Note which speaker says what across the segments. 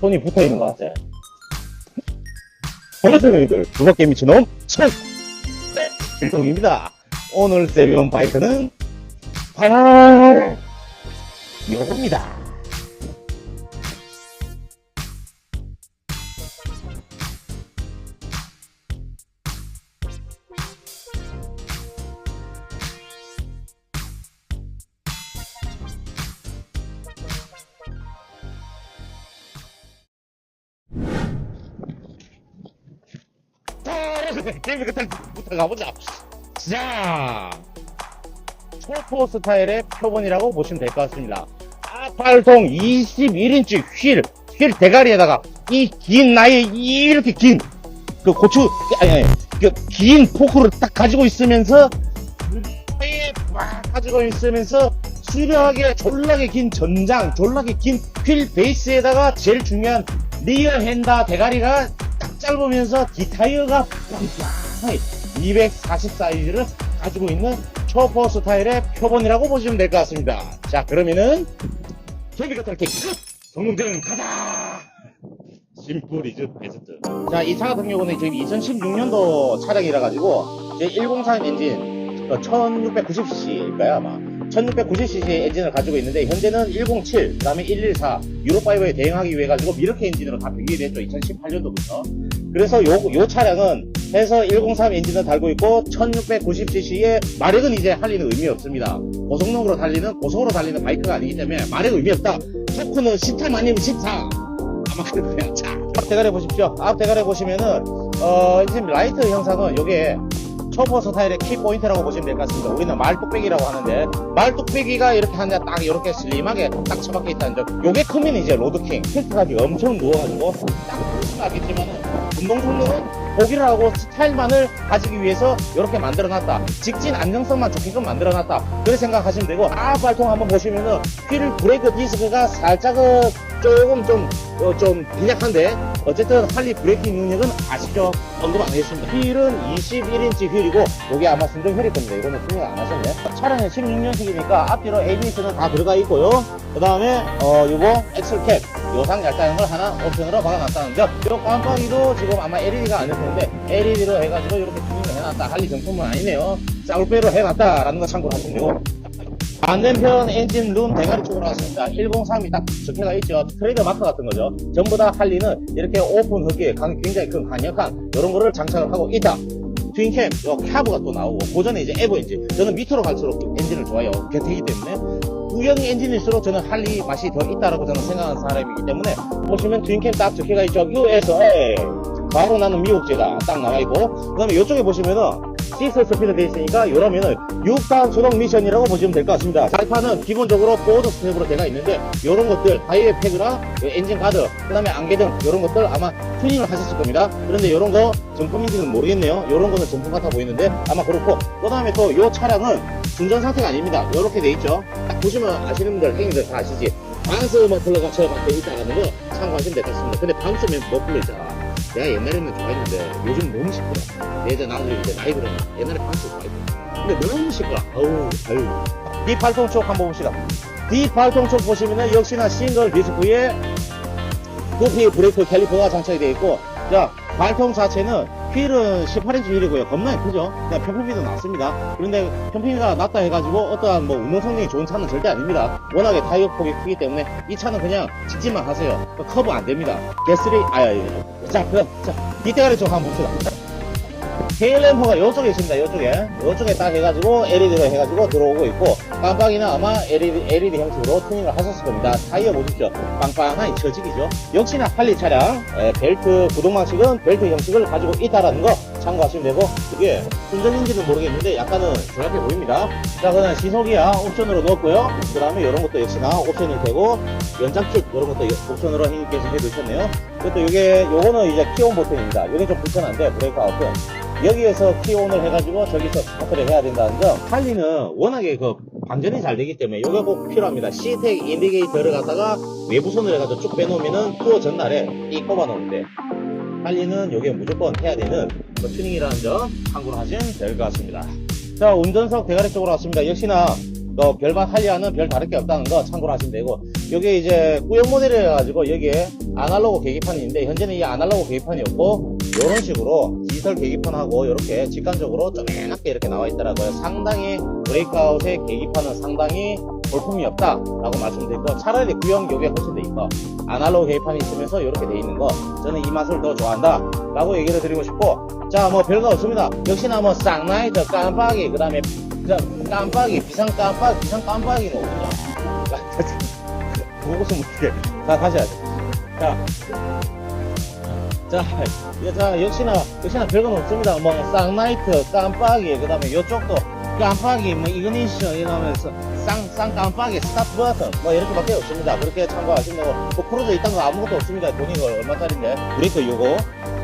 Speaker 1: 손이 붙어 있는 것 같아. 반갑습니다. 두바게 미친 놈, 천! 네, 일동입니다. 오늘 세비온 바이크는 바로 요겁니다. 끝부터 가보자. 자, 초포 스타일의 표본이라고 보시면 될 것 같습니다. 아팔통 21인치 휠, 휠 대가리에다가 이 긴 나이 이렇게 긴, 그 고추, 아니, 아니, 그긴 포크를 딱 가지고 있으면서, 사이에 막 가지고 있으면서, 수려하게 졸라게 긴 전장, 졸라게 긴 휠 베이스에다가 제일 중요한 리어 핸다 대가리가 딱 짧으면서 빵빵하게 240 사이즈를 가지고 있는 초포 스타일의 표본이라고 보시면 될 것 같습니다. 자, 그러면은 같은 이렇게 끝! 성능등 가자! 심플이즈 베스트. 자, 이 차 같은 경우는 지금 2016년도 차량이라 가지고 제103 엔진 1690cc일까요 아마 1690cc 엔진을 가지고 있는데 현재는 107, 그 다음에 114 유로5에 대응하기 위해 가지고 미러키 엔진으로 다 변경이 됐죠. 2018년도부터. 그래서 요, 요 차량은 해서 103 엔진을 달고 있고 1690cc의 마력은 이제 할리는 의미 없습니다. 고속력으로 달리는 고속으로 달리는 바이크가 아니기 때문에 마력 의미 없다. 토크는 13 아니면 14 아마 그럴 거야 자 앞 대가리 보십시오. 앞 대가리 보시면은 어 지금 라이트 형상은 요게 초보 스타일의 키포인트라고 보시면 될 것 같습니다. 우리는 말뚝배기라고 하는데 말뚝배기가 이렇게 하냐 딱 이렇게 슬림하게 딱 처박혀 있다는 점. 요게 크면 이제 로드킹 필트가 엄청 누워가지고 딱 알겠지만은 운동 성능은 보기를 하고 스타일만을 가지기 위해서 이렇게 만들어놨다. 직진 안정성만 좋게끔 만들어놨다. 그렇게 생각하시면 되고 아 발통 한번 보시면은 휠 브레이크 디스크가 살짝은 조금 좀, 어, 좀 빈약한데 어쨌든 할리 브레이킹 능력은 아시죠? 언급 안 했습니다. 휠은 21인치 휠이고 이게 아마 순정 휠일 겁니다. 이거는 생각 안 하셨네. 차량은 16년식이니까 앞뒤로 ABS는 다 들어가 있고요. 그 다음에 어 요거 엑셀캡 요상 얇다는 걸 하나 옵션으로 박아놨다는 점. 요 깜빡이도 지금 아마 LED가 아닐 텐데 LED로 해가지고 이렇게 튜닝을 해놨다. 할리 정품은 아니네요. 쌍울배로 해놨다라는 거 참고로 하시면 되고. 반대편 엔진 룸 대가리 쪽으로 왔습니다. 103이 딱 적혀가 있죠. 트레이더 마크 같은 거죠. 전부 다 할리는 이렇게 오픈 강- 굉장히 큰 강력한 이런 거를 장착을 하고 있다. 트윈캠, 요 캬브가 또 나오고, 고전에 이제 에버 엔진. 저는 밑으로 갈수록 엔진을 좋아해요. 개태기 때문에. 구형 엔진일수록 저는 할리 맛이 더 있다라고 저는 생각하는 사람이기 때문에, 보시면 트윈캠 딱 적혀가 있죠. USA. 바로 나는 미국제가 딱 나와 있고, 그 다음에 이쪽에 보시면은, 시스 스피드 돼 있으니까 이러면은 6단 수동 미션이라고 보시면 될 것 같습니다. 자이파는 기본적으로 보드 스텝으로 되어 있는데 이런 것들 하이웨이 패그랑 엔진 가드 그 다음에 안개 등 이런 것들 아마 튜닝을 하셨을 겁니다. 그런데 이런 거 정품인지는 모르겠네요. 이런 거는 정품 같아 보이는데 아마 그렇고 그 다음에 또 이 차량은 순전 상태가 아닙니다. 이렇게 돼 있죠. 딱 보시면 아시는 분들 행님들 다 아시지. 방스 머플러가 저밖에 있다는 거 참고하시면 같습니다. 근데 방스 머플러 있잖아. 내가 옛날에는 좋아했는데 요즘 너무 시끄러. 예전 나도 이제 나이 들어면 옛날에 방스 좋아했거든. 근데 너무 시끄러. 아우, 아유. 뒷발통 쪽 한번 봅시다. 뒷발통 쪽 보시면은 역시나 싱글 디스크에 두피 브레이크 캘리퍼가 장착이 되어 있고, 자, 발통 자체는 휠은 18인치 휠이고요. 겁나 크죠? 그냥 평평비도 낮습니다. 그런데 평평비가 낮다 해가지고 어떠한 뭐 운동 성능이 좋은 차는 절대 아닙니다. 워낙에 타이어 폭이 크기 때문에 이 차는 그냥 직진만 하세요. 커브 안 됩니다. 아, 예, 예. 자, 그럼, 자, 뒷대가리 쪽 한번 봅시다. 테일 램프가 이쪽에 있습니다. 이쪽에. 이쪽에 딱 해가지고 LED로 해가지고 들어오고 있고 깜빡이는 아마 LED, LED 형식으로 튜닝을 하셨을 겁니다. 타이어 보십시오. 빵빵한 처직이죠. 역시나 할리 차량 에, 벨트 구동 방식은 벨트 형식을 가지고 있다라는 거 참고하시면 되고 이게 순전인지는 모르겠는데 약간은 조약해 보입니다. 자 그다음 시속이야 옵션으로 넣었고요. 그 다음에 이런 것도 역시나 옵션이 되고 연장킷 이런 것도 옵션으로 형님께서 해두셨네요. 그것도 이게 요거는 이제 키온 버튼입니다. 이게 좀 불편한데 브레이크 아웃은 여기에서 키온을 해가지고 저기서 스타트를 해야 된다는 점 할리는 워낙에 그 방전이 잘 되기 때문에 이거 꼭 필요합니다. 시텍 인디게이터를 갖다가 외부 손을 해가지고 쭉 빼놓으면은 투어 전날에 이 꼽아 놓을 때 할리는 이게 무조건 해야 되는 그 튜닝이라는 점 참고로 하시면 될 것 같습니다. 자 운전석 대가리 쪽으로 왔습니다. 역시나 어, 별반 할리와는 별 다를 게 없다는 거 참고로 하시면 되고 이게 이제 구형 모델이라 가지고 여기에 아날로그 계기판이 있는데 현재는 이 아날로그 계기판이 없고 이런 식으로 디지털 계기판하고 이렇게 직관적으로 쪼매맣게 이렇게 나와 있더라고요. 상당히 브레이크아웃의 계기판은 상당히 볼품이 없다 라고 말씀드리고 차라리 구형 요게 훨씬 더 이뻐. 아날로그 계기판이 있으면서 이렇게 돼 있는 거 저는 이 맛을 더 좋아한다 라고 얘기를 드리고 싶고 자 뭐 별거 없습니다. 역시나 뭐 쌍라이트 깜빡이 그 다음에 깜빡이 비상 깜빡이 비상 깜빡이는 없죠. 그것은 어떻게 자 다시 하자. 자. 자, 예, 자, 역시나, 역시나 별건 없습니다. 뭐, 쌍라이트, 깜빡이, 그 다음에 요쪽도 깜빡이, 뭐, 이그니션, 이러면서, 쌍, 쌍 깜빡이, 스타트 버튼, 뭐, 이렇게밖에 없습니다. 그렇게 참고하시면 되고, 뭐, 크루즈 있던 거 아무것도 없습니다. 돈이 얼마짜린데. 브레이크 요거,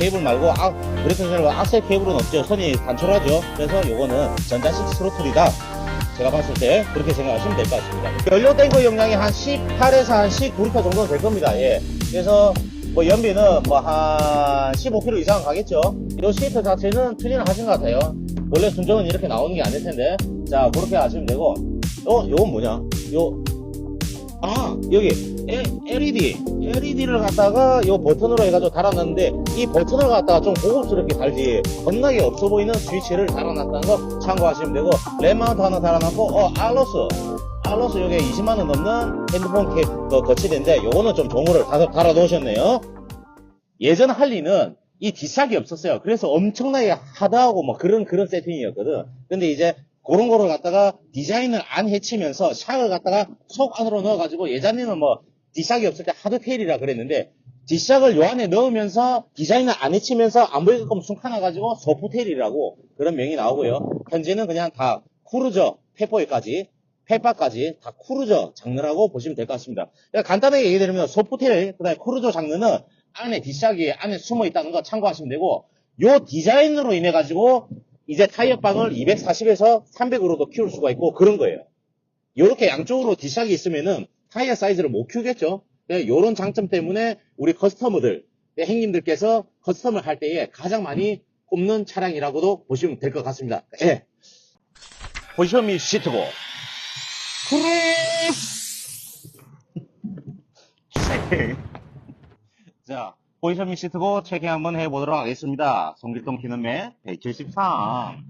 Speaker 1: 케이블 말고, 아, 브레이크 말고 악셀 케이블은 없죠. 선이 단촐하죠. 그래서 요거는 전자식 스로틀이다. 제가 봤을 때 그렇게 생각하시면 될 것 같습니다. 연료 탱크 용량이 한 18에서 한 19리터 정도 될 겁니다. 예. 그래서 뭐 연비는 뭐 한 15km 이상 가겠죠. 이 시트 자체는 튜닝을 하신 것 같아요. 원래 순정은 이렇게 나오는 게 아닐 텐데. 자, 그렇게 하시면 되고. 어, 요건 뭐냐? 요, 아, 여기 에- LED, LED를 갖다가 요 버튼으로 해가지고 달아놨는데 이 버튼을 갖다가 좀 고급스럽게 달지 겁나게 없어 보이는 스위치를 달아놨다는 거 참고하시면 되고 램마운트 하나 달아놨고 어 알로스 알로스 요게 20만원 넘는 핸드폰 케, 그 거치대인데 요거는 좀 좋은 거를 다 달아 놓으셨네요. 예전 할리는 이 뒷샥이 없었어요. 그래서 엄청나게 하드하고 뭐 그런 그런 세팅이었거든. 근데 이제 그런 거를 갖다가 디자인을 안 해치면서 샥을 갖다가 속 안으로 넣어가지고 예전에는 뭐 뒷샥이 없을 때 하드 테일이라 그랬는데 뒷샥을 요 안에 넣으면서 디자인을 안 해치면서 안 보이게끔 숨겨놔가지고 소프테일이라고 그런 명이 나오고요. 현재는 그냥 다 쿠르저, 페퍼에까지 페파까지 다 쿠르저 장르라고 보시면 될 것 같습니다. 그러니까 간단하게 얘기 드리면 소프테일, 그 다음에 쿠르저 장르는 안에 뒷샥이 안에 숨어 있다는 거 참고하시면 되고 요 디자인으로 인해 가지고 이제 타이어방을 240에서 300으로도 키울 수가 있고 그런 거예요. 이렇게 양쪽으로 뒷샥이 있으면은 타이어 사이즈를 못 키우겠죠. 이런 장점 때문에 우리 커스터머들, 행님들께서 커스텀을 할 때에 가장 많이 꼽는 차량이라고도 보시면 될 것 같습니다. 예. 포지션미 시트고. 자, 포지션 미 시트고 체킹 한번 해보도록 하겠습니다. 송길동 키는매 173.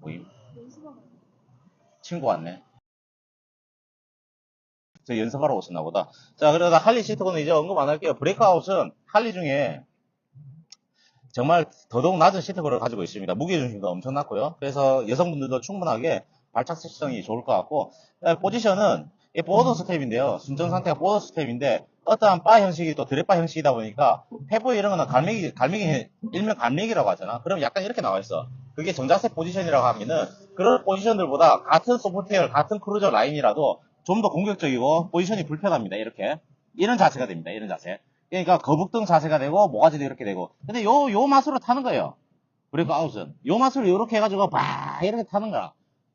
Speaker 1: 모임. 친구 왔네. 저 연습하러 오셨나 보다. 자, 그러다 할리 시트고는 이제 언급 안 할게요. 브레이크아웃은 할리 중에 정말 더더욱 낮은 시트고를 가지고 있습니다. 무게 중심도 엄청 낮고요. 그래서 여성분들도 충분하게 발착 세시성이 좋을 것 같고, 에, 포지션은 이 보드 스텝인데요. 순정 상태가 보드 스텝인데, 어떠한 바 형식이 또 드랩바 형식이다 보니까, 페보 이런 거는 갈매기, 갈매기, 일명 갈매기라고 하잖아. 그럼 약간 이렇게 나와 있어. 그게 정자세 포지션이라고 하면은, 그런 포지션들보다 같은 소프트웨어, 같은 크루저 라인이라도 좀 더 공격적이고, 포지션이 불편합니다. 이렇게. 이런 자세가 됩니다. 이런 자세. 그러니까 거북등 자세가 되고, 모가지도 이렇게 되고. 근데 요, 요 맛으로 타는 거예요. 브레이크 아웃은. 요 맛으로 이렇게 해가지고, 막, 이렇게 타는 거야.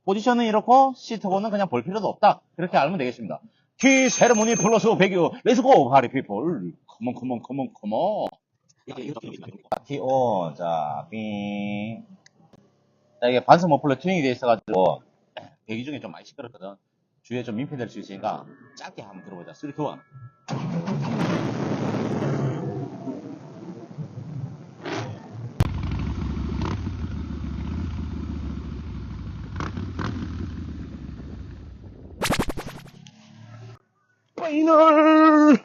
Speaker 1: 포지션은 이렇고, 시트고는 그냥 볼 필요도 없다. 그렇게 알면 되겠습니다. 키 세레모니 플러스 배교, 렛츠고, 파리 피플. 컴온, 컴온, 컴온, 컴온. 티온, 자, 삥. 자, 이게 반스 머플러 튜닝이 되어 있어가지고, 대기 중에 좀 많이 시끄럽거든. 주위에 좀 민폐될 수 있으니까, 짧게 한번 들어보자. 3, 2, 1. 파이널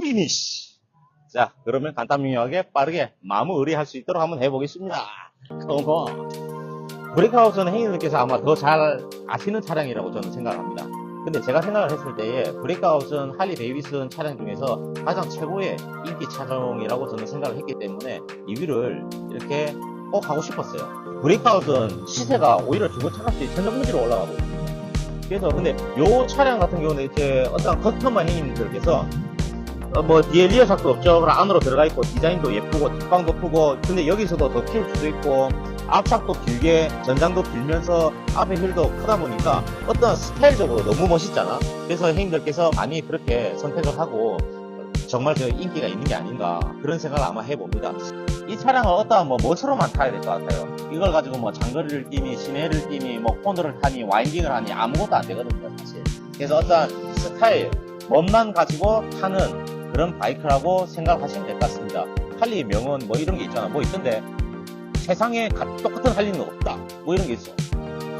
Speaker 1: 피니시. 자, 그러면 간단 명료하게 빠르게 마무리할 수 있도록 한번 해보겠습니다. 컴온. 브레이크아웃은 행인들께서 아마 더 잘 아시는 차량이라고 저는 생각합니다. 근데 제가 생각을 했을 때에 브레이크아웃은 할리 데이비슨 차량 중에서 가장 최고의 인기 차종이라고 저는 생각을 했기 때문에 리뷰를 이렇게 꼭 하고 싶었어요. 브레이크아웃은 시세가 오히려 두고 차값이 천정부지로 올라가고 있어요. 그래서 근데 요 차량 같은 경우는 이렇게 어떤 커스터머 행님들께서 어, 뭐 뒤에 리어삭도 없죠. 그럼 안으로 들어가 있고 디자인도 예쁘고 뒷방도 크고 근데 여기서도 더 키울 수도 있고 앞착도 길게 전장도 길면서 앞에 휠도 크다 보니까 어떤 스타일적으로 너무 멋있잖아. 그래서 행님들께서 많이 그렇게 선택을 하고 정말 그 인기가 있는 게 아닌가 그런 생각을 아마 해봅니다. 이 차량을 어떠한 뭐 뭐처럼만 타야 될 것 같아요. 이걸 가지고 뭐 장거리를 뛰니 시내를 뛰니 뭐 코너를 타니 와인딩을 하니 아무것도 안 되거든요 사실. 그래서 어떠한 스타일 몸만 가지고 타는 그런 바이크라고 생각하시면 될 것 같습니다. 할리 명언 뭐 이런 게 있잖아. 뭐 있던데 세상에 가- 똑같은 할리는 없다. 뭐 이런 게 있어.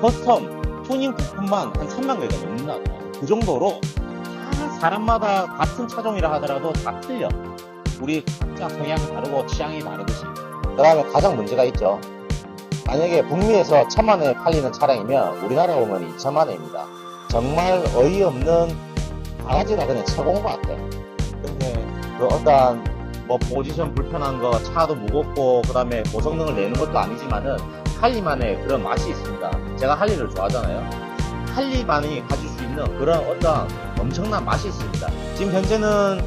Speaker 1: 커스텀 투닝 부품만 한 3만 개가 넘나 그 정도로 다 사람마다 같은 차종이라 하더라도 다 틀려. 우리 각자 성향이 다르고 취향이 다르듯이. 그 다음에 가장 문제가 있죠. 만약에 북미에서 천만 원에 팔리는 차량이면 우리나라 오면 2천만 원입니다. 정말 어이없는 바가지가 그냥 최고인 것 같아. 근데 그 어떤 뭐 포지션 불편한 거 차도 무겁고 그 다음에 고성능을 내는 것도 아니지만은 할리만의 그런 맛이 있습니다. 제가 할리를 좋아하잖아요. 할리만이 가질 수 있는 그런 어떤 엄청난 맛이 있습니다. 지금 현재는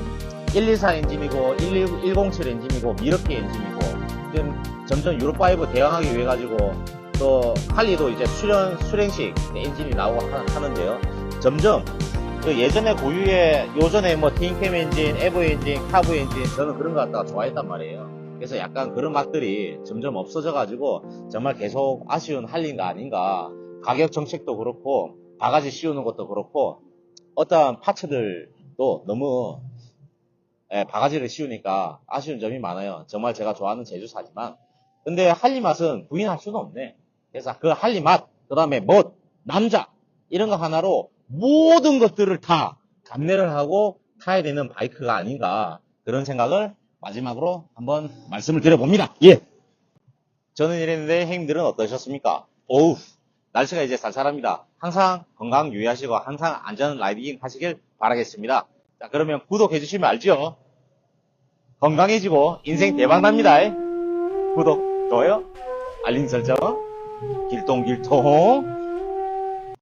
Speaker 1: 114 엔진이고 107 엔진이고 미러키 엔진이고 지금 점점 유로5 대항하기 위해 가지고 또 할리도 이제 수련 수랭식 엔진이 나오고 하, 하는데요. 점점 그 예전에 고유의 요전에 뭐 틴캠 엔진, 에버 엔진, 카브 엔진 저는 그런 거 갖다가 좋아했단 말이에요. 그래서 약간 그런 맛들이 점점 없어져 가지고 정말 계속 아쉬운 할리가 아닌가. 가격 정책도 그렇고 바가지 씌우는 것도 그렇고 어떠한 파츠들도 너무 예, 바가지를 씌우니까 아쉬운 점이 많아요. 정말 제가 좋아하는 제주사지만 근데 할리 맛은 부인할 수는 없네. 그래서 그 할리 맛, 그 다음에 멋, 남자 이런 거 하나로 모든 것들을 다 감내를 하고 타야 되는 바이크가 아닌가 그런 생각을 마지막으로 한번 말씀을 드려봅니다. 예. 저는 이랬는데 형님들은 어떠셨습니까? 어우 날씨가 이제 쌀쌀합니다. 항상 건강 유의하시고 항상 안전 라이딩 하시길 바라겠습니다. 자 그러면 구독해 주시면 알죠? 건강해지고 인생 대박 납니다. 구독, 좋아요, 알림 설정, 길동길동